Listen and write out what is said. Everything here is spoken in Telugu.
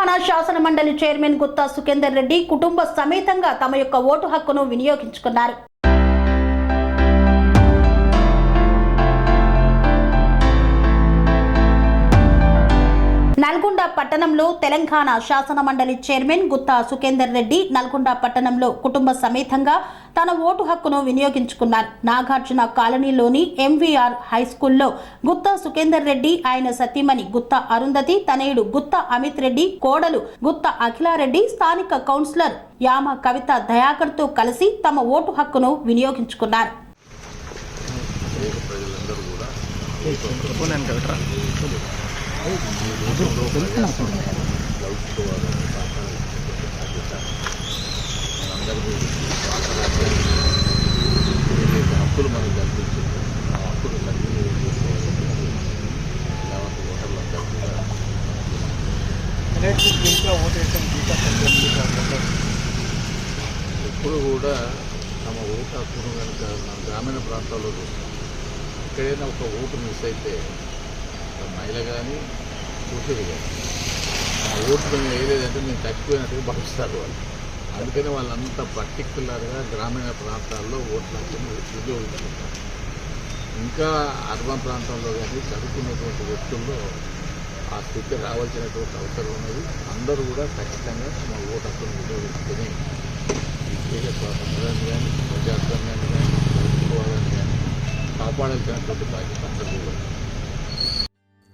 తెలంగాణ శాసన మండలి చైర్మన్ గుత్తా సుఖేందర్ రెడ్డి కుటుంబ సమేతంగా తమ యొక్క ఓటు హక్కును వినియోగించుకున్నారు. నల్గొండ పట్టణంలో తెలంగాణ శాసన మండలి చైర్మన్ గుత్తా సుఖేందర్ రెడ్డి నల్గొండ పట్టణంలో కుటుంబ సమేతంగా తన ఓటు హక్కును వినియోగించుకున్నారు నాగార్జున కాలనీలోని ఎంవీఆర్ హై స్కూల్లో గుత్తా సుఖేందర్ రెడ్డి ఆయన సతీమణి గుత్తా అరుంధతి తనయుడు గుత్తా అమిత్ రెడ్డి కోడలు గుత్తా అఖిలారెడ్డి స్థానిక కౌన్సిలర్ యామ కవిత దయాకర్తో కలిసి తమ ఓటు హక్కును వినియోగించుకున్నారు కూడా ఫోన్ హక్కులు మనకు కల్పించిందో ఆ హక్కులు సద్వినియోగం కూడా ఎప్పుడు కూడా తమ ఓటు హక్కును కనుక మన గ్రామీణ ప్రాంతాల్లో చూస్తాం ఎక్కడైనా ఒక ఓటు మిస్ అయితే మహిళ కానీ పురుషుడు కానీ ఆ ఓటు మేము వేయలేదంటే మేము తక్కువైనట్టుగా భావిస్తారు వాళ్ళు. అందుకని వాళ్ళంతా పర్టికులర్గా గ్రామీణ ప్రాంతాల్లో ఓట్లు హక్కును వినియోగించుకుంటారు ఇంకా అర్బన్ ప్రాంతంలో కానీ చదువుకున్నటువంటి వ్యక్తుల్లో ఆ స్థితి రావాల్సినటువంటి అవసరం ఉన్నది. అందరూ కూడా ఖచ్చితంగా తమ ఓటు హక్కును వినియోగించుకొని ఈ స్వాతంత్రాన్ని కానీ ప్రజాస్వామ్యాన్ని కానీ కానీ కాపాడాల్సినటువంటి బాధ్యత అందరూ కూడా